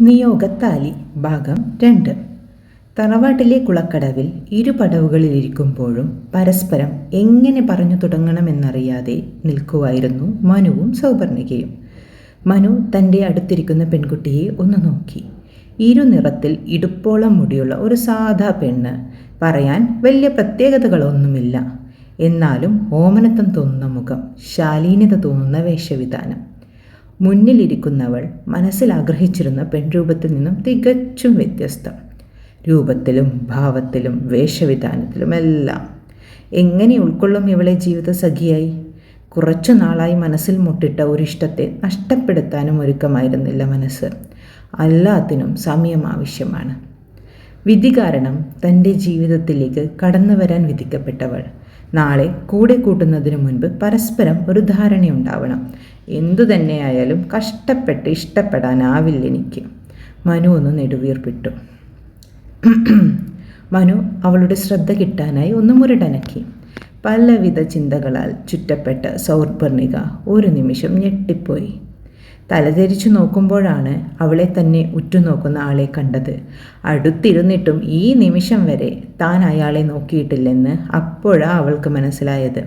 നിയോഗത്താലി ഭാഗം രണ്ട്. തറവാട്ടിലെ കുളക്കടവിൽ ഇരു പടവുകളിലിരിക്കുമ്പോഴും പരസ്പരം എങ്ങനെ പറഞ്ഞു തുടങ്ങണമെന്നറിയാതെ നിൽക്കുമായിരുന്നു മനുവും സൗപർണികയും. മനു തന്റെ അടുത്തിരിക്കുന്ന പെൺകുട്ടിയെ ഒന്ന് നോക്കി. ഇരുനിറത്തിൽ ഇടുപ്പോളം മുടിയുള്ള ഒരു സാധാ പെണ്ണ്. പറയാൻ വലിയ പ്രത്യേകതകളൊന്നുമില്ല. എന്നാലും ഓമനത്വം തോന്നുന്ന മുഖം ശാലീനത തോന്നുന്ന വേഷവിധാനം. മുന്നിലിരിക്കുന്നവൾ മനസ്സിൽ ആഗ്രഹിച്ചിരുന്ന പെൺരൂപത്തിൽ നിന്നും തികച്ചും വ്യത്യസ്തം. രൂപത്തിലും ഭാവത്തിലും വേഷവിധാനത്തിലും എല്ലാം. എങ്ങനെ ഉൾക്കൊള്ളും ഇവളെ ജീവിത സഖിയായി? കുറച്ചു നാളായി മനസ്സിൽ മുട്ടിട്ട ഒരു ഇഷ്ടത്തെ നഷ്ടപ്പെടുത്താനും ഒരുക്കമായിരുന്നില്ല മനസ്സ്. എല്ലാത്തിനും സമയം ആവശ്യമാണ്. വിധി കാരണം തന്റെ ജീവിതത്തിലേക്ക് കടന്നു വരാൻ വിധിക്കപ്പെട്ടവൾ. നാളെ കൂടെ കൂട്ടുന്നതിന് മുൻപ് പരസ്പരം ഒരു ധാരണയുണ്ടാവണം. എന്തു തന്നെയായാലും കഷ്ടപ്പെട്ട് ഇഷ്ടപ്പെടാനാവില്ല എനിക്ക്. മനു ഒന്ന് നെടുവീർപ്പിട്ടു. മനു അവളുടെ ശ്രദ്ധ കിട്ടാനായി ഒന്ന് മുരടനക്കി. പലവിധ ചിന്തകളാൽ ചുറ്റപ്പെട്ട സൗർഭർണിക ഒരു നിമിഷം ഞെട്ടിപ്പോയി. തലതിരിച്ചു നോക്കുമ്പോഴാണ് അവളെ തന്നെ ഉറ്റുനോക്കുന്ന ആളെ കണ്ടത്. അടുത്തിരുന്നിട്ടും ഈ നിമിഷം വരെ താൻ അയാളെ നോക്കിയിട്ടില്ലെന്ന് അപ്പോഴാണ് അവൾക്ക് മനസ്സിലായത്.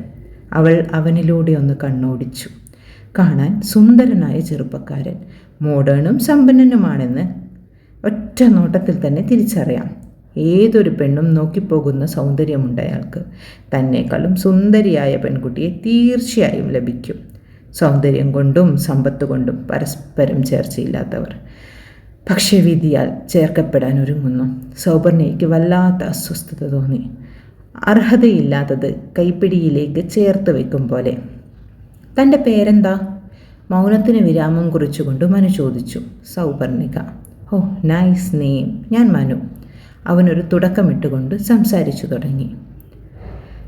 അവൾ അവനിലൂടെ ഒന്ന് കണ്ണോടിച്ചു. കാണാൻ സുന്ദരനായ ചെറുപ്പക്കാരൻ മോഡേണും സമ്പന്നനുമാണെന്ന് ഒറ്റ നോട്ടത്തിൽ തന്നെ തിരിച്ചറിയാം. ഏതൊരു പെണ്ണും നോക്കിപ്പോകുന്ന സൗന്ദര്യമുണ്ട് അയാൾക്ക്. തന്നെക്കാളും സുന്ദരിയായ പെൺകുട്ടിയെ തീർച്ചയായും ലഭിക്കും. സൗന്ദര്യം കൊണ്ടും സമ്പത്ത് കൊണ്ടും പരസ്പരം ചേർച്ചയില്ലാത്തവർ. പക്ഷേ വിധിയാൽ ചേർക്കപ്പെടാൻ ഒരുങ്ങുന്നു. സൗപർണയ്ക്ക് വല്ലാത്ത അസ്വസ്ഥത തോന്നി. അർഹതയില്ലാത്തത് കൈപ്പിടിയിലേക്ക് ചേർത്ത് വെക്കും പോലെ. തന്റെ പേരെന്താ? മൗനത്തിന് വിരാമം കുറിച്ചുകൊണ്ട് മനു ചോദിച്ചു. സൗപർണിക. Oh nice name. ഞാൻ മനു. അവനൊരു തുടക്കമിട്ടുകൊണ്ട് സംസാരിച്ചു തുടങ്ങി.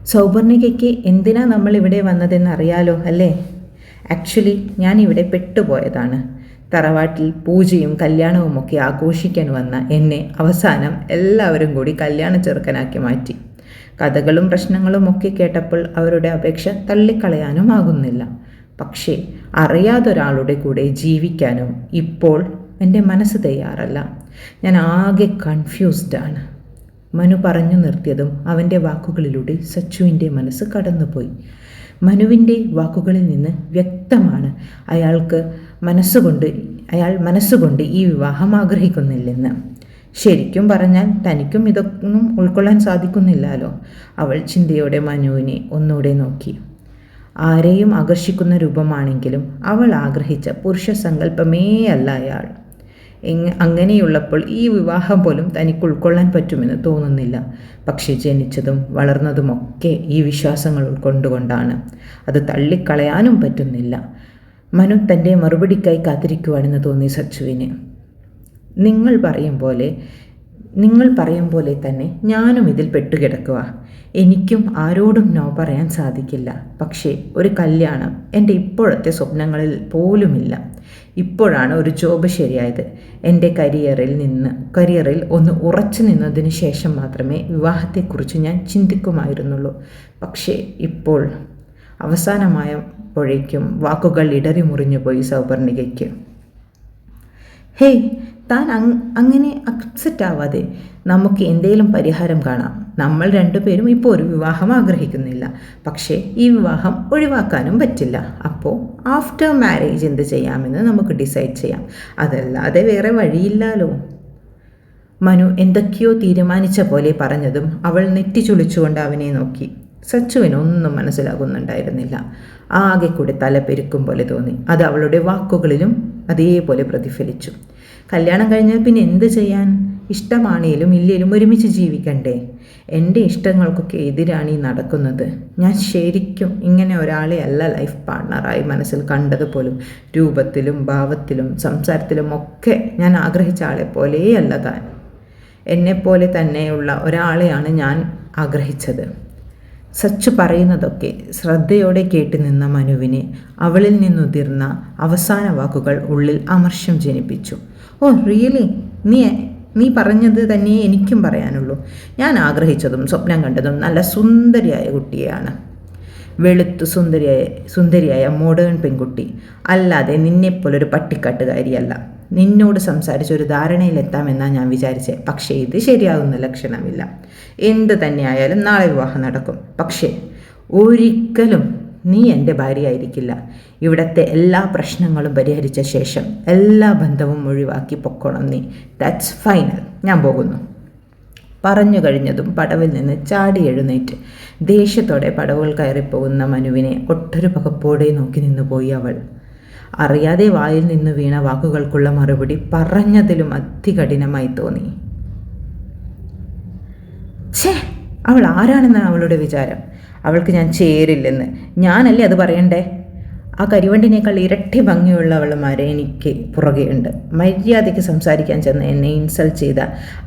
സൗപർണികയ്ക്ക് എന്തിനാ നമ്മൾ ഇവിടെ വന്നതെന്ന് അറിയാലോ അല്ലേ? ആക്ച്വലി ഞാൻ ഇവിടെ പെട്ടുപോയതാണ്. തറവാട്ടിൽ പൂജയും കല്യാണവും ഒക്കെ ആഘോഷിക്കാൻ വന്ന എന്നെ അവസാനം എല്ലാവരും കൂടി കല്യാണ ചെറുക്കനാക്കി മാറ്റി. കഥകളും പ്രശ്നങ്ങളും ഒക്കെ കേട്ടപ്പോൾ അവരുടെ അപേക്ഷ തള്ളിക്കളയാനും ആകുന്നില്ല. പക്ഷേ അറിയാതൊരാളുടെ കൂടെ ജീവിക്കാനും ഇപ്പോൾ എന്റെ മനസ്സ് തയ്യാറല്ല. ഞാൻ ആകെ കൺഫ്യൂസ്ഡ് ആണ്. മനു പറഞ്ഞു നിർത്തിയതും അവന്റെ വാക്കുകളിലൂടെ സച്ചുവിന്റെ മനസ്സ് കടന്നുപോയി. മനുവിന്റെ വാക്കുകളിൽ നിന്ന് വ്യക്തമാണ് അയാൾക്ക് മനസ്സുകൊണ്ട് അയാൾ മനസ്സുകൊണ്ട് ഈ വിവാഹം ആഗ്രഹിക്കുന്നില്ലെന്ന്. ശരിക്കും പറഞ്ഞാൽ തനിക്കും ഇതൊന്നും ഉൾക്കൊള്ളാൻ സാധിക്കുന്നില്ലല്ലോ. അവൾ ചിന്തയോടെ മനുവിനെ ഒന്നുകൂടെ നോക്കി. ആരെയും ആകർഷിക്കുന്ന രൂപമാണെങ്കിലും അവൾ ആഗ്രഹിച്ച പുരുഷ സങ്കല്പമേ അല്ല അയാൾ. അങ്ങനെയുള്ളപ്പോൾ ഈ വിവാഹം പോലും തനിക്ക് ഉൾക്കൊള്ളാൻ പറ്റുമെന്ന് തോന്നുന്നില്ല. പക്ഷേ ജനിച്ചതും വളർന്നതുമൊക്കെ ഈ വിശ്വാസങ്ങൾ ഉൾക്കൊണ്ടുകൊണ്ടാണ്. അത് തള്ളിക്കളയാനും പറ്റുന്നില്ല. മനു തന്റെ മറുപടിക്കായി കാത്തിരിക്കുവാണെന്ന് തോന്നി സച്ചുവിന്. നിങ്ങൾ പറയും പോലെ നിങ്ങൾ പറയും പോലെ തന്നെ ഞാനും ഇതിൽ പെട്ടുകിടക്കുക എനിക്കും ആരോടും നോ പറയാൻ സാധിക്കില്ല. പക്ഷേ ഒരു കല്യാണം എന്റെ ഇപ്പോഴത്തെ സ്വപ്നങ്ങളിൽ പോലുമില്ല. ഇപ്പോഴാണ് ഒരു ജോബ് ശരിയായത്. എന്റെ കരിയറിൽ നിന്ന് കരിയറിൽ ഒന്ന് ഉറച്ചു നിന്നതിന് ശേഷം മാത്രമേ വിവാഹത്തെക്കുറിച്ച് ഞാൻ ചിന്തിക്കുമായിരുന്നുള്ളൂ. പക്ഷേ ഇപ്പോൾ അവസാനമായപ്പോഴേക്കും വാക്കുകൾ ഇടറി മുറിഞ്ഞു പോയി സൗപർണികയ്ക്ക്. ഹേയ് താൻ അങ്ങനെ അക്സെപ്റ്റ് ആവാതെ നമുക്ക് എന്തെങ്കിലും പരിഹാരം കാണാം. നമ്മൾ രണ്ടുപേരും ഇപ്പോൾ ഒരു വിവാഹം ആഗ്രഹിക്കുന്നില്ല. പക്ഷേ ഈ വിവാഹം ഒഴിവാക്കാനും പറ്റില്ല. അപ്പോൾ ആഫ്റ്റർ മാരേജ് എന്ത് ചെയ്യാമെന്ന് നമുക്ക് ഡിസൈഡ് ചെയ്യാം. അതല്ലാതെ വേറെ വഴിയില്ലല്ലോ മനു എന്തൊക്കെയോ തീരുമാനിച്ച പോലെ പറഞ്ഞതും അവൾ നെറ്റി ചുളിച്ചുകൊണ്ട് അവനെ നോക്കി. സച്ചുവിനൊന്നും മനസ്സിലാകുന്നുണ്ടായിരുന്നില്ല. ആകെ കൂടി തല പെരുക്കും പോലെ തോന്നി. അത് അവളുടെ വാക്കുകളിലും അതേപോലെ പ്രതിഫലിച്ചു. കല്യാണം കഴിഞ്ഞാൽ പിന്നെ എന്ത് ചെയ്യാൻ? ഇഷ്ടമാണേലും ഇല്ലേലും ഒരുമിച്ച് ജീവിക്കണ്ടേ? എന്റെ ഇഷ്ടങ്ങൾക്കൊക്കെ എതിരാണ് ഈ നടക്കുന്നത്. ഞാൻ ശരിക്കും ഇങ്ങനെ ഒരാളെ അല്ല ലൈഫ് പാർട്ണറായി മനസ്സിൽ കണ്ടത് പോലും രൂപത്തിലും ഭാവത്തിലും സംസാരത്തിലും ഒക്കെ ഞാൻ ആഗ്രഹിച്ച ആളെ പോലെയല്ല താൻ. എന്നെപ്പോലെ തന്നെയുള്ള ഒരാളെയാണ് ഞാൻ ആഗ്രഹിച്ചത്. സച്ച് പറയുന്നതൊക്കെ ശ്രദ്ധയോടെ കേട്ടു നിന്ന മനുവിനെ അവളിൽ നിന്നുതിർന്ന അവസാന വാക്കുകൾ ഉള്ളിൽ അമർഷം ജനിപ്പിച്ചു. Oh really? നീ നീ പറഞ്ഞത് തന്നെ എനിക്കും പറയാനുള്ളൂ. ഞാൻ ആഗ്രഹിച്ചതും സ്വപ്നം കണ്ടതും നല്ല സുന്ദരിയായ കുട്ടിയാണ്. വെളുത്തു സുന്ദരിയായ സുന്ദരിയായ മോഡേൺ പെൺകുട്ടി. അല്ലാതെ നിന്നെപ്പോലൊരു പട്ടിക്കാട്ടുകാരിയല്ല. നിന്നോട് സംസാരിച്ച് ഒരു ധാരണയിലെത്താമെന്നാണ് ഞാൻ വിചാരിച്ചത് പക്ഷേ ഇത് ശരിയാകുന്ന ലക്ഷണമില്ല. എന്ത് തന്നെയായാലും നാളെ വിവാഹം നടക്കും. പക്ഷേ ഒരിക്കലും നീ എന്റെ ഭാര്യയായിരിക്കില്ല. ഇവിടത്തെ എല്ലാ പ്രശ്നങ്ങളും പരിഹരിച്ച ശേഷം എല്ലാ ബന്ധവും ഒഴിവാക്കി പൊക്കോണം നീ. ദാറ്റ്സ് ഫൈനൽ ഞാൻ പോകുന്നു. പറഞ്ഞു കഴിഞ്ഞതും പടവിൽ നിന്ന് ചാടി എഴുന്നേറ്റ്. ദേഷ്യത്തോടെ പടവുകൾ കയറിപ്പോകുന്ന മനുവിനെ ഒട്ടൊരു പകപ്പോടെ നോക്കി നിന്നുപോയി അവൾ. അറിയാതെ വായിൽ നിന്ന് വീണ വാക്കുകൾക്കുള്ള മറുപടി പറഞ്ഞതിലും അതികഠിനമായി തോന്നി. ഛേ അവൾ ആരാണെന്നാണ് അവളുടെ വിചാരം? അവൾക്ക് ഞാൻ ചേരില്ലെന്ന്. ഞാനല്ലേ അത് പറയണ്ടേ? ആ കരിവണ്ടിനേക്കാൾ ഇരട്ടി ഭംഗിയുള്ളവളുമാരെ എനിക്ക് പുറകെയുണ്ട് മര്യാദയ്ക്ക് സംസാരിക്കാൻ ചെന്ന് എന്നെ ഇൻസൾട്ട് ചെയ്ത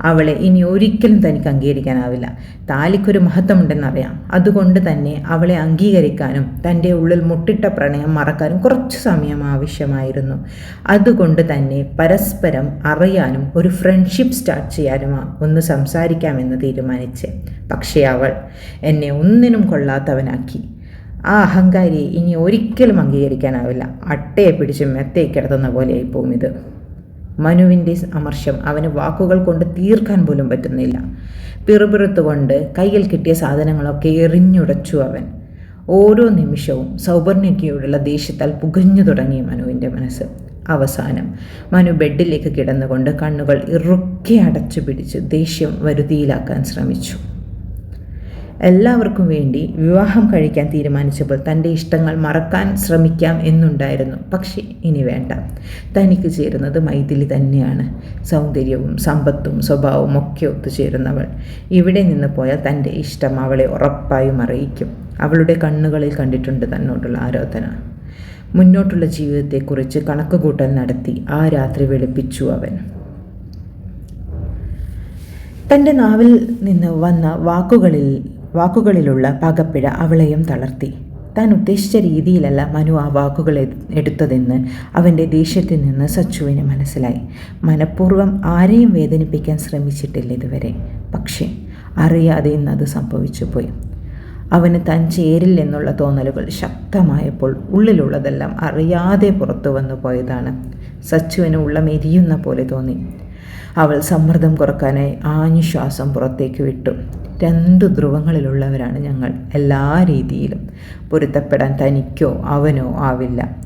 അവളെ ഇനി ഒരിക്കലും തനിക്ക് അംഗീകരിക്കാനാവില്ല. താലിക്കൊരു മഹത്വമുണ്ടെന്നറിയാം. അതുകൊണ്ട് തന്നെ അവളെ അംഗീകരിക്കാനും തന്റെ ഉള്ളിൽ മുട്ടിട്ട പ്രണയം മറക്കാനും കുറച്ച് സമയം ആവശ്യമായിരുന്നു. അതുകൊണ്ട് തന്നെ പരസ്പരം അറിയാനും ഒരു ഫ്രണ്ട്ഷിപ്പ് സ്റ്റാർട്ട് ചെയ്യാനും ഒന്ന് സംസാരിക്കാമെന്ന് തീരുമാനിച്ച്. പക്ഷേ അവൾ എന്നെ ഒന്നിനും കൊള്ളാത്തവനാക്കി. ആ അഹങ്കാരിയെ ഇനി ഒരിക്കലും അംഗീകരിക്കാനാവില്ല. അട്ടയെ പിടിച്ച് മെത്തയെ കിടത്തുന്ന പോലെയായിപ്പോവും ഇത്. മനുവിന്റെ അമർഷം അവന് വാക്കുകൾ കൊണ്ട് തീർക്കാൻ പോലും പറ്റുന്നില്ല. പിറുപിറുത്തുകൊണ്ട് കയ്യിൽ കിട്ടിയ സാധനങ്ങളൊക്കെ എറിഞ്ഞുടച്ചു അവൻ. ഓരോ നിമിഷവും സൗപർണിക്കയോടുള്ള ദേഷ്യത്താൽ പുകഞ്ഞു തുടങ്ങി മനുവിന്റെ മനസ്സ്. അവസാനം മനു ബെഡിലേക്ക് കിടന്നുകൊണ്ട് കണ്ണുകൾ ഇറുക്കെ അടച്ചു പിടിച്ച് ദേഷ്യം വരുതിയിലാക്കാൻ ശ്രമിച്ചു. എല്ലാവർക്കും വേണ്ടി വിവാഹം കഴിക്കാൻ തീരുമാനിച്ചപ്പോൾ തന്റെ ഇഷ്ടങ്ങൾ മറക്കാൻ ശ്രമിക്കാം എന്നുണ്ടായിരുന്നു. പക്ഷേ ഇനി വേണ്ട. തനിക്ക് ചേരുന്നത് മൈഥിലി തന്നെയാണ്. സൗന്ദര്യവും സമ്പത്തും സ്വഭാവവും ഒക്കെ ഒത്തുചേരുന്നവൾ. ഇവിടെ നിന്ന് പോയാൽ തന്റെ ഇഷ്ടം അവളെ ഉറപ്പായും അറിയിക്കും. അവളുടെ കണ്ണുകളിൽ കണ്ടിട്ടുണ്ട് തന്നോടുള്ള ആരാധന. മുന്നോട്ടുള്ള ജീവിതത്തെക്കുറിച്ച് കണക്കുകൂട്ടൽ നടത്തി ആ രാത്രി വെളുപ്പിച്ചു അവൻ. തന്റെ നാവിൽ നിന്ന് വന്ന വാക്കുകളിൽ വാക്കുകളിലുള്ള പകപ്പിഴ അവളെയും തളർത്തി. താൻ ഉദ്ദേശിച്ച രീതിയിലല്ല മനു ആ വാക്കുകൾ എടുത്തതെന്ന് അവന്റെ ദേഷ്യത്തിൽ നിന്ന് സച്ചുവിന് മനസ്സിലായി. മനഃപൂർവം ആരെയും വേദനിപ്പിക്കാൻ ശ്രമിച്ചിട്ടില്ല ഇതുവരെ. പക്ഷേ അറിയാതെ ഇന്നത് സംഭവിച്ചു പോയി. അവന് താൻ ചേരില്ലെന്നുള്ള തോന്നലുകൾ ശക്തമായപ്പോൾ ഉള്ളിലുള്ളതെല്ലാം അറിയാതെ പുറത്തു വന്നു പോയതാണ്. സച്ചുവിന് ഉള്ളം എരിയുന്ന പോലെ തോന്നി. അവൾ സമ്മർദ്ദം കുറക്കാനായി ആഞ്ഞുശ്വാസം പുറത്തേക്ക് വിട്ടു. രണ്ട് ധ്രുവങ്ങളിലുള്ളവരാണ് ഞങ്ങൾ. എല്ലാ രീതിയിലും പൊരുത്തപ്പെടാൻ തനിക്കോ അവനോ ആവില്ല.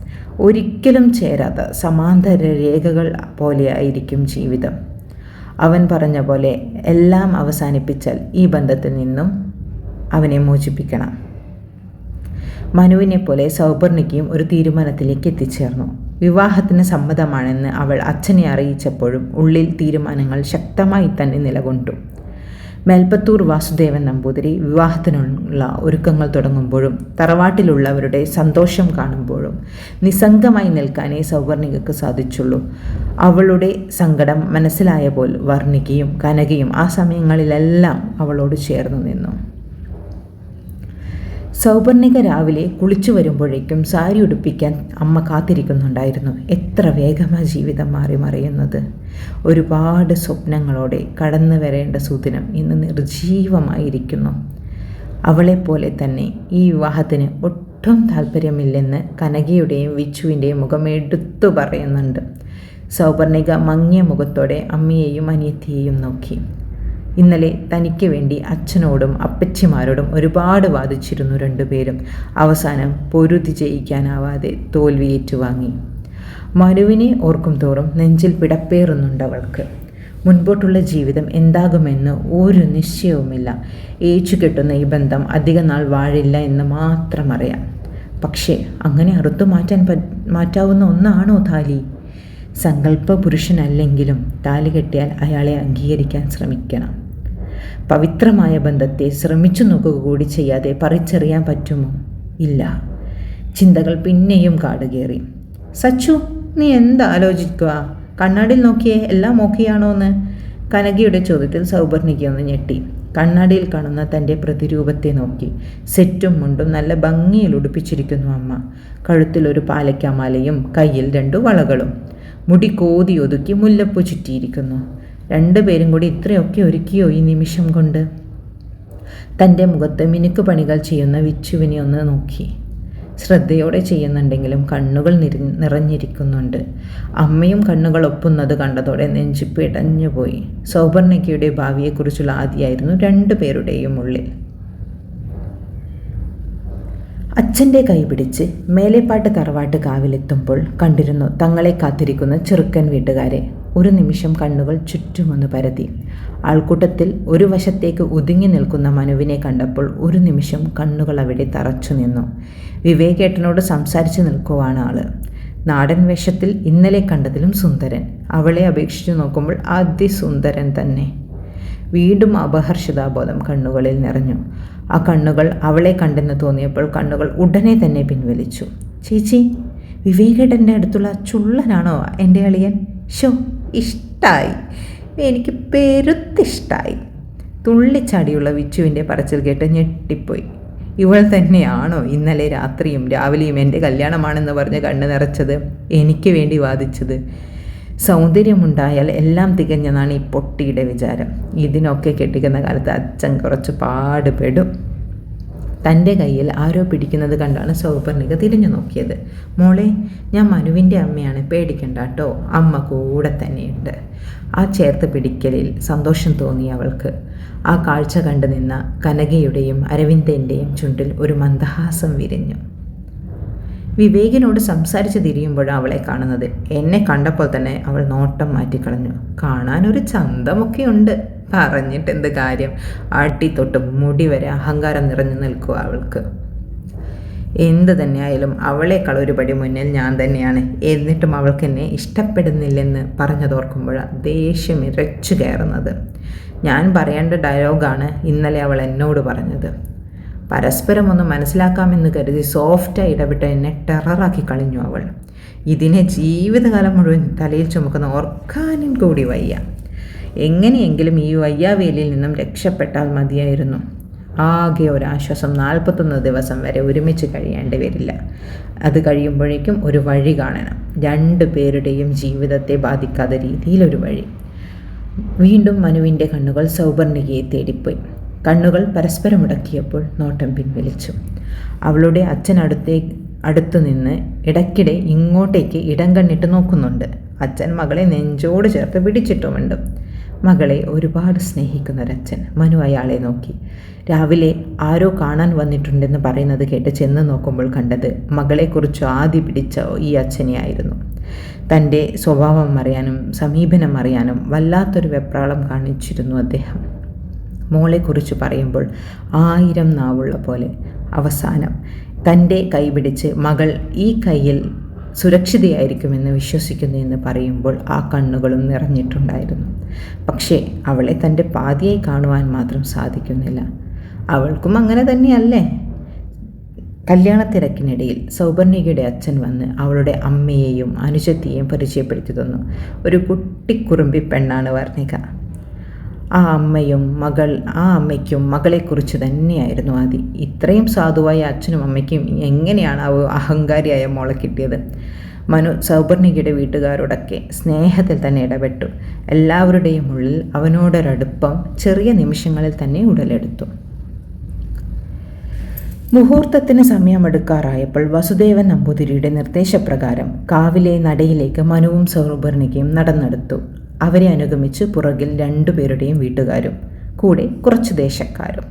ഒരിക്കലും ചേരാത്ത സമാന്തര രേഖകൾ പോലെയായിരിക്കും ജീവിതം. അവൻ പറഞ്ഞ പോലെ എല്ലാം അവസാനിപ്പിച്ചാൽ ഈ ബന്ധത്തിൽ നിന്നും അവനെ മോചിപ്പിക്കണം. മനുവിനെ പോലെ സൗപർണിക്കയും ഒരു തീരുമാനത്തിലേക്ക് എത്തിച്ചേർന്നു. വിവാഹത്തിന് സമ്മതമാണെന്ന് അവൾ അച്ഛനെ അറിയിച്ചപ്പോഴും ഉള്ളിൽ തീരുമാനങ്ങൾ ശക്തമായി തന്നെ നിലകൊണ്ടു. മേൽപ്പത്തൂർ വാസുദേവൻ നമ്പൂതിരി വിവാഹത്തിനുള്ള ഒരുക്കങ്ങൾ തുടങ്ങുമ്പോഴും തറവാട്ടിലുള്ളവരുടെ സന്തോഷം കാണുമ്പോഴും നിസ്സംഗമായി നിൽക്കാനേ സൗവർണികക്ക് സാധിച്ചുള്ളൂ. അവളുടെ സങ്കടം മനസ്സിലായ പോൽ വർണികയും കനകയും ആ സമയങ്ങളിലെല്ലാം അവളോട് ചേർന്നു നിന്നു. സൗപർണിക രാവിലെ കുളിച്ചു വരുമ്പോഴേക്കും സാരി ഉടുപ്പിക്കാൻ അമ്മ കാത്തിരിക്കുന്നുണ്ടായിരുന്നു. എത്ര വേഗമാണ് ജീവിതം മാറി മറിയുന്നത്. ഒരുപാട് സ്വപ്നങ്ങളോടെ കടന്നു വരേണ്ട സുദിനം ഇന്ന് നിർജീവമായിരിക്കുന്നു. അവളെപ്പോലെ തന്നെ ഈ വിവാഹത്തിന് ഒട്ടും താല്പര്യമില്ലെന്ന് കനകയുടെയും വിച്ചുവിന്റെയും മുഖം എടുത്തു പറയുന്നുണ്ട്. സൗപർണിക മങ്ങിയ മുഖത്തോടെ അമ്മയെയും അനിയത്തിയെയും നോക്കി. ഇന്നലെ തനിക്ക് വേണ്ടി അച്ഛനോടും അപ്പച്ചിമാരോടും ഒരുപാട് വാദിച്ചിരുന്നു രണ്ടുപേരും. അവസാനം പൊരുതി ജയിക്കാനാവാതെ തോൽവി ഏറ്റുവാങ്ങി. മനുവിനെ ഓർക്കും തോറും നെഞ്ചിൽ പിടപ്പേറുന്നുണ്ട് അവൾക്ക്. മുൻപോട്ടുള്ള ജീവിതം എന്താകുമെന്ന് ഒരു നിശ്ചയവുമില്ല. ഏച്ചു കെട്ടുന്ന ഈ ബന്ധം അധിക നാൾ വാഴില്ല എന്ന് മാത്രം അറിയാം. പക്ഷേ അങ്ങനെ അറുത്തു മാറ്റാൻ മാറ്റാവുന്ന ഒന്നാണോ താലി? സങ്കല്പ പുരുഷനല്ലെങ്കിലും താലി കെട്ടിയാൽ അയാളെ അംഗീകരിക്കാൻ ശ്രമിക്കണം. പവിത്രമായ ബന്ധത്തെ ശ്രമിച്ചു നോക്കുക കൂടി ചെയ്യാതെ പറിച്ചറിയാൻ പറ്റുമോ? ഇല്ല. ചിന്തകൾ പിന്നെയും കാടുകേറി. സച്ചു നീ എന്താലോചിക്കുക കണ്ണാടിയിൽ നോക്കിയേ എല്ലാം ഓക്കെയാണോ എന്ന് കനകയുടെ ചോദ്യത്തിൽ സൗപർണിക ഒന്ന് ഞെട്ടി. കണ്ണാടിയിൽ കാണുന്ന തന്റെ പ്രതിരൂപത്തെ നോക്കി. സെറ്റും മുണ്ടും നല്ല ഭംഗിയിൽ ഉടുപ്പിച്ചിരിക്കുന്നു അമ്മ. കഴുത്തിൽ ഒരു കയ്യിൽ രണ്ടു വളകളും. മുടി കോതി ഒതുക്കി മുല്ലപ്പൂ ചുറ്റിയിരിക്കുന്നു. രണ്ടുപേരും കൂടി ഇത്രയൊക്കെ ഒരുക്കിയോ ഈ നിമിഷം കൊണ്ട്? തന്റെ മുഖത്ത് മിനുക്ക് പണികൾ ചെയ്യുന്ന വിച്ചുവിനെ ഒന്ന് നോക്കി. ശ്രദ്ധയോടെ ചെയ്യുന്നുണ്ടെങ്കിലും കണ്ണുകൾ നിര നിറഞ്ഞിരിക്കുന്നുണ്ട്. അമ്മയും കണ്ണുകൾ ഒപ്പുന്നത് കണ്ടതോടെ നെഞ്ചു പിടഞ്ഞുപോയി സൗപർണികയുടെ ഭാവിയെക്കുറിച്ചുള്ള ആദ്യമായിരുന്നു രണ്ടു പേരുടെയും ഉള്ളിൽ. അച്ഛന്റെ കൈ പിടിച്ച് മേലേപ്പാട്ട് തറവാട്ട് കാവിലെത്തുമ്പോൾ കണ്ടിരുന്നു തങ്ങളെ കാത്തിരിക്കുന്ന ചെറുക്കൻ വീട്ടുകാരെ. ഒരു നിമിഷം കണ്ണുകൾ ചുറ്റുമൊന്ന് പരതി. ആൾക്കൂട്ടത്തിൽ ഒരു വശത്തേക്ക് ഒതുങ്ങി നിൽക്കുന്ന മനുവിനെ കണ്ടപ്പോൾ ഒരു നിമിഷം കണ്ണുകൾ അവിടെ തറച്ചു നിന്നു. വിവേകേട്ടനോട് സംസാരിച്ചു നിൽക്കുവാണ് ആൾ. നാടൻ വേഷത്തിൽ ഇന്നലെ കണ്ടതിലും സുന്ദരൻ. അവളെ അപേക്ഷിച്ചു നോക്കുമ്പോൾ അതിസുന്ദരൻ തന്നെ. വീണ്ടും അപഹർഷിതാബോധം കണ്ണുകളിൽ നിറഞ്ഞു. ആ കണ്ണുകൾ അവളെ കണ്ടെന്ന് തോന്നിയപ്പോൾ കണ്ണുകൾ ഉടനെ തന്നെ പിൻവലിച്ചു. ചേച്ചി വിവേകേട്ടന്റെ അടുത്തുള്ള ചുള്ളനാണോ എന്റെ അളിയൻ? ഷോ ഇഷ്ടായി. എനിക്ക് പെരുത്തിഷ്ടായി. തുള്ളിച്ചാടിയുള്ള വിച്ചുവിന്റെ പറച്ചിൽ കേട്ട് ഞെട്ടിപ്പോയി. ഇവൾ തന്നെയാണോ ഇന്നലെ രാത്രിയും രാവിലെയും എന്റെ കല്യാണമാണെന്ന് പറഞ്ഞ് കണ്ണു നിറച്ചത്? എനിക്ക് വേണ്ടി വാദിച്ചത്. സൗന്ദര്യമുണ്ടായാൽ എല്ലാം തികഞ്ഞതാണ് ഈ പൊട്ടിയുടെ വിചാരം. ഇതിനൊക്കെ കെട്ടിക്കുന്ന കാലത്ത് അച്ഛൻ കുറച്ച് പാടുപെടും. തന്റെ കയ്യിൽ ആരോ പിടിക്കുന്നത് കണ്ടാണ് സൗപർണിക തിരിഞ്ഞു നോക്കിയത്. മോളെ ഞാൻ മനുവിന്റെ അമ്മയാണ്. പേടിക്കണ്ട കേട്ടോ. അമ്മ കൂടെ തന്നെയുണ്ട്. ആ ചേർത്ത് പിടിക്കലിൽ സന്തോഷം തോന്നി അവൾക്ക്. ആ കാഴ്ച കണ്ടു നിന്ന കനകയുടെയും അരവിന്ദന്റെയും ചുണ്ടിൽ ഒരു മന്ദഹാസം വിരിഞ്ഞു. വിവേകിനോട് സംസാരിച്ച് തിരിയുമ്പോഴാണ് അവളെ കാണുന്നത്. എന്നെ കണ്ടപ്പോൾ തന്നെ അവൾ നോട്ടം മാറ്റിക്കളഞ്ഞു. കാണാനൊരു ചന്തമൊക്കെ ഉണ്ട് പറഞ്ഞിട്ട് എന്ത് കാര്യം? അടി തൊട്ട് മുടി വരെ അഹങ്കാരം നിറഞ്ഞു നിൽക്കുക അവൾക്ക്. എന്ത് തന്നെയായാലും അവളേക്കാൾ ഒരു പടി മുന്നിൽ ഞാൻ തന്നെയാണ്. എന്നിട്ടും അവൾക്ക് എന്നെ ഇഷ്ടപ്പെടുന്നില്ലെന്ന് പറഞ്ഞതോർക്കുമ്പോഴാണ് ദേഷ്യം ഇരച്ചു കയറുന്നത്. ഞാൻ പറയേണ്ട ഡയലോഗാണ് ഇന്നലെ അവൾ എന്നോട് പറഞ്ഞത്. പരസ്പരം ഒന്ന് മനസ്സിലാക്കാമെന്ന് കരുതി സോഫ്റ്റായി ഇടപെട്ട് എന്നെ ടെററാക്കി കളഞ്ഞു അവൾ. ഇതിനെ ജീവിതകാലം മുഴുവൻ തലയിൽ ചുമക്കുന്ന ഓർക്കാനും കൂടി വയ്യ. എങ്ങനെയെങ്കിലും ഈ വയ്യാവേലിയിൽ നിന്നും രക്ഷപ്പെട്ടാൽ മതിയായിരുന്നു. ആകെ ഒരാശ്വാസം നാൽപ്പത്തൊന്ന് ദിവസം വരെ ഒരുമിച്ച് കഴിയേണ്ടി വരില്ല. അത് കഴിയുമ്പോഴേക്കും ഒരു വഴി കാണണം. രണ്ട് പേരുടെയും ജീവിതത്തെ ബാധിക്കാത്ത രീതിയിലൊരു വഴി. വീണ്ടും മനുവിന്റെ കണ്ണുകൾ സൗപർണികയെ തേടിപ്പോയി. കണ്ണുകൾ പരസ്പരം മുടക്കിയപ്പോൾ നോട്ടം പിൻവലിച്ചു. അവളുടെ അച്ഛൻ അടുത്തേ നിന്ന് ഇടയ്ക്കിടെ ഇങ്ങോട്ടേക്ക് ഇടം കണ്ണിട്ട് നോക്കുന്നുണ്ട്. അച്ഛൻ മകളെ നെഞ്ചോട് ചേർത്ത് പിടിച്ചിട്ടുമുണ്ട്. മകളെ ഒരുപാട് സ്നേഹിക്കുന്ന സ്നേഹിക്കുന്നൊരച്ഛൻ മനു അയാളെ നോക്കി. രാവിലെ ആരോ കാണാൻ വന്നിട്ടുണ്ടെന്ന് പറയുന്നത് കേട്ട് ചെന്ന് നോക്കുമ്പോൾ കണ്ടത് മകളെക്കുറിച്ച് ആദ്യ പിടിച്ച ഈ അച്ഛനെയായിരുന്നു തന്റെ സ്വഭാവം അറിയാനും സമീപനം അറിയാനും വല്ലാത്തൊരു വെപ്രാളം കാണിച്ചിരുന്നു അദ്ദേഹം. മോളെക്കുറിച്ച് പറയുമ്പോൾ ആയിരം നാവുള്ള പോലെ. അവസാനം തന്റെ കൈ പിടിച്ച് മകൾ ഈ കയ്യിൽ സുരക്ഷിതയായിരിക്കുമെന്ന് വിശ്വസിക്കുന്നു എന്ന് പറയുമ്പോൾ ആ കണ്ണുകളും നിറഞ്ഞിട്ടുണ്ടായിരുന്നു. പക്ഷേ അവളെ തന്റെ പാതിയായി കാണുവാൻ മാത്രം സാധിക്കുന്നില്ല. അവൾക്കും അങ്ങനെ തന്നെയല്ലേ? കല്യാണത്തിരക്കിനിടയിൽ സൗപർണികയുടെ അച്ഛൻ വന്ന് അവളുടെ അമ്മയെയും അനുജത്തിയെയും പരിചയപ്പെടുത്തി തന്നു. ഒരു കുട്ടിക്കുറുമ്പി പെണ്ണാണ് വർണിക ആ അമ്മയും മകൾ ആ അമ്മയ്ക്കും മകളെക്കുറിച്ച് തന്നെയായിരുന്നു ആദി. ഇത്രയും സാധുവായ അച്ഛനും അമ്മയ്ക്കും എങ്ങനെയാണ് ആ അഹങ്കാരിയായ മോളെ കിട്ടിയത്? മനു സൗപർണികയുടെ വീട്ടുകാരോടൊക്കെ സ്നേഹത്തിൽ തന്നെ ഇടപെട്ടു. എല്ലാവരുടെയും ഉള്ളിൽ അവനോടൊരടുപ്പം ചെറിയ നിമിഷങ്ങളിൽ തന്നെ ഉടലെടുത്തു. മുഹൂർത്തത്തിന് സമയമെടുക്കാറായപ്പോൾ വസുദേവൻ നമ്പൂതിരിയുടെ നിർദ്ദേശപ്രകാരം കാവിലെ നടയിലേക്ക് മനുവും സൗപർണികയും നടന്നെടുത്തു. അവരെ അനുഗമിച്ച് പുറകിൽ രണ്ടുപേരുടെയും വീട്ടുകാരും കൂടെ കുറച്ച് ദേശക്കാരും.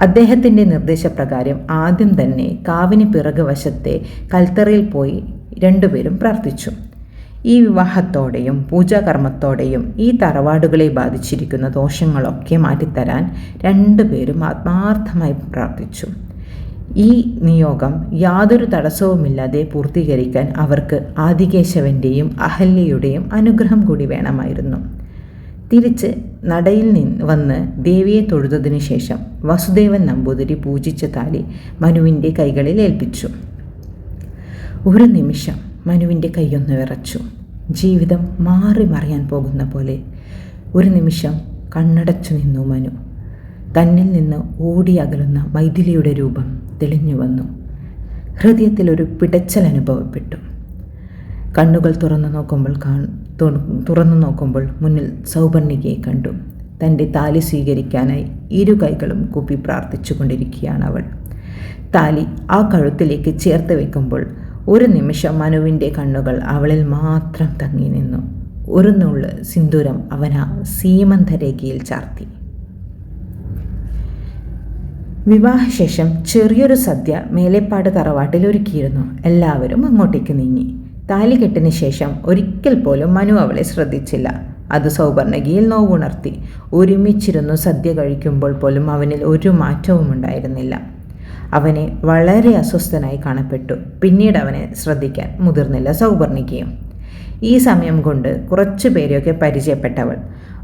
അദ്ദേഹത്തിന്റെ നിർദ്ദേശപ്രകാരം ആദ്യം തന്നെ കാവിന് പിറകു വശത്തെ കൽത്തറയിൽ പോയി രണ്ടുപേരും പ്രാർത്ഥിച്ചു. ഈ വിവാഹത്തോടെയും പൂജാകർമ്മത്തോടെയും ഈ തറവാടുകളെ ബാധിച്ചിരിക്കുന്ന ദോഷങ്ങളൊക്കെ മാറ്റിത്തരാൻ രണ്ടുപേരും ആത്മാർത്ഥമായി പ്രാർത്ഥിച്ചു. ഈ നിയോഗം യാതൊരു തടസ്സവുമില്ലാതെ പൂർത്തീകരിക്കാൻ അവർക്ക് ആദികേശവന്റെയും അഹല്യയുടെയും അനുഗ്രഹം കൂടി വേണമായിരുന്നു. തിരിച്ച് നടയിൽ നിന്ന് വന്ന് ദേവിയെ തൊഴുതതിനു ശേഷം വസുദേവൻ നമ്പൂതിരി പൂജിച്ച താലി മനുവിന്റെ കൈകളിൽ ഏൽപ്പിച്ചു. ഒരു നിമിഷം മനുവിന്റെ കൈയൊന്ന് വിറച്ചു. ജീവിതം മാറി മറിയാൻ പോകുന്ന പോലെ ഒരു നിമിഷം കണ്ണടച്ചു നിന്നു മനു. തന്നിൽ നിന്ന് ഓടി അകലുന്ന മൈഥിലിയുടെ രൂപം തെളിഞ്ഞു വന്നു. ഹൃദയത്തിൽ ഒരു പിടച്ചൽ അനുഭവപ്പെട്ടു. കണ്ണുകൾ തുറന്നു നോക്കുമ്പോൾ തുറന്നു നോക്കുമ്പോൾ മുന്നിൽ സൗപർണികയെ കണ്ടു. തന്റെ താലി സ്വീകരിക്കാനായി ഇരു കൈകളും കൂപ്പി പ്രാർത്ഥിച്ചു കൊണ്ടിരിക്കുകയാണ് അവൾ. താലി ആ കഴുത്തിലേക്ക് ചേർത്ത് വെക്കുമ്പോൾ ഒരു നിമിഷം മനുവിന്റെ കണ്ണുകൾ അവളിൽ മാത്രം തങ്ങി നിന്നു. ഒരു നുള്ള് സിന്ദൂരം അവൻ ആ സീമന്തരേഖയിൽ ചാർത്തി. വിവാഹശേഷം ചെറിയൊരു സദ്യ മേലേപ്പാട് തറവാട്ടിൽ ഒരുക്കിയിരുന്നു. എല്ലാവരും അങ്ങോട്ടേക്ക് നീങ്ങി. താലികെട്ടിന് ശേഷം ഒരിക്കൽ പോലും മനു അവളെ ശ്രദ്ധിച്ചില്ല. അത് സൗവർണകിയിൽ നോവുണർത്തി. ഒരുമിച്ചിരുന്നു സദ്യ കഴിക്കുമ്പോൾ പോലും അവനിൽ ഒരു മാറ്റവും ഉണ്ടായിരുന്നില്ല. അവനെ വളരെ അസ്വസ്ഥനായി കാണപ്പെട്ടു. പിന്നീട് അവനെ ശ്രദ്ധിക്കാൻ മുതിർന്നില്ല സൗവർണികയും. ഈ സമയം കൊണ്ട് കുറച്ചു പേരെയൊക്കെ പരിചയപ്പെട്ടവൾ.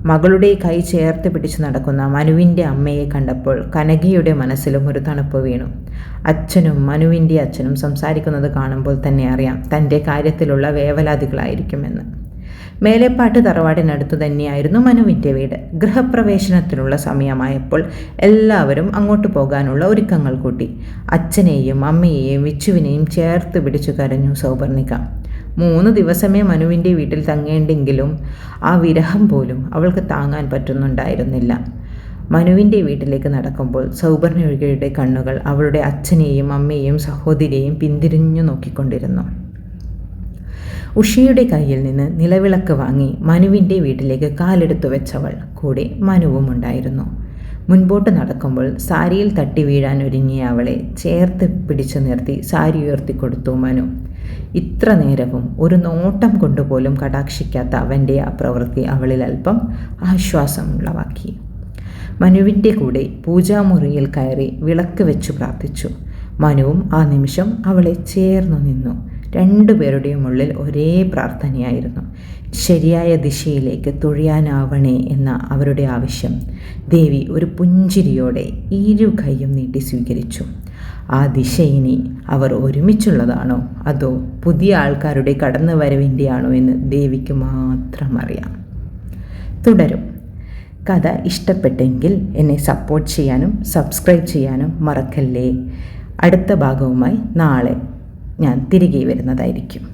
മകളുടെ കൈ ചേർത്ത് പിടിച്ചു നടക്കുന്ന മനുവിന്റെ അമ്മയെ കണ്ടപ്പോൾ കനകയുടെ മനസ്സിലും ഒരു തണുപ്പ് വീണു. അച്ഛനും മനുവിന്റെ അച്ഛനും സംസാരിക്കുന്നത് കാണുമ്പോൾ തന്നെ അറിയാം തന്റെ കാര്യത്തിലുള്ള വേവലാതികളായിരിക്കുമെന്ന്. മേലെപ്പാട്ട് തറവാടിനടുത്തു തന്നെയായിരുന്നു മനുവിന്റെ വീട്. ഗൃഹപ്രവേശനത്തിനുള്ള സമയമായപ്പോൾ എല്ലാവരും അങ്ങോട്ട് പോകാനുള്ള ഒരുക്കങ്ങൾ കൂട്ടി. അച്ഛനെയും അമ്മയെയും വിച്ചുവിനെയും ചേർത്ത് പിടിച്ചു കരഞ്ഞു സൗപർണിക. മൂന്ന് ദിവസമേ മനുവിന്റെ വീട്ടിൽ തങ്ങേണ്ടെങ്കിലും ആ വിരഹം പോലും അവൾക്ക് താങ്ങാൻ പറ്റുന്നുണ്ടായിരുന്നില്ല. മനുവിന്റെ വീട്ടിലേക്ക് നടക്കുമ്പോൾ സൗപർണികയുടെ കണ്ണുകൾ അവളുടെ അച്ഛനെയും അമ്മയെയും സഹോദരിയെയും പിന്തിരിഞ്ഞു നോക്കിക്കൊണ്ടിരുന്നു. ഉഷയുടെ കയ്യിൽ നിന്ന് നിലവിളക്ക് വാങ്ങി മനുവിന്റെ വീട്ടിലേക്ക് കാലെടുത്തു വെച്ചവൾ കൂടെ മനുവും ഉണ്ടായിരുന്നു. മുൻപോട്ട് നടക്കുമ്പോൾ സാരിയിൽ തട്ടി വീഴാൻ ഒരുങ്ങിയ അവളെ ചേർത്ത് പിടിച്ചു നിർത്തി സാരി ഉയർത്തിക്കൊടുത്തു മനു. ഇത്ര നേരവും ഒരു നോട്ടം കൊണ്ടുപോലും കടാക്ഷിക്കാത്ത അവന്റെ ആ പ്രവൃത്തി അവളിൽ അല്പം ആശ്വാസം ഉളവാക്കി മനുവിന്റെ കൂടെ പൂജാമുറിയിൽ കയറി വിളക്ക് വെച്ചു പ്രാർത്ഥിച്ചു. മനുവും ആ നിമിഷം അവളെ ചേർന്നു നിന്നു. രണ്ടുപേരുടെയും ഉള്ളിൽ ഒരേ പ്രാർത്ഥനയായിരുന്നു. ശരിയായ ദിശയിലേക്ക് തൊഴിയാനാവണേ എന്ന അവരുടെ ആവശ്യം. ദേവി ഒരു പുഞ്ചിരിയോടെ ഇരു കൈയും നീട്ടി സ്വീകരിച്ചു. ആ ദിശ ഇനി അവർ ഒരുമിച്ചുള്ളതാണോ? അതോ പുതിയ ആൾക്കാരുടെ കടന്നു വരവിന്റെയാണോ എന്ന് ദേവിക്ക് മാത്രം അറിയാം. തുടരും. കഥ ഇഷ്ടപ്പെട്ടെങ്കിൽ എന്നെ സപ്പോർട്ട് ചെയ്യാനും സബ്സ്ക്രൈബ് ചെയ്യാനും മറക്കല്ലേ? അടുത്ത ഭാഗവുമായി നാളെ ഞാൻ തിരികെ വരുന്നതായിരിക്കും.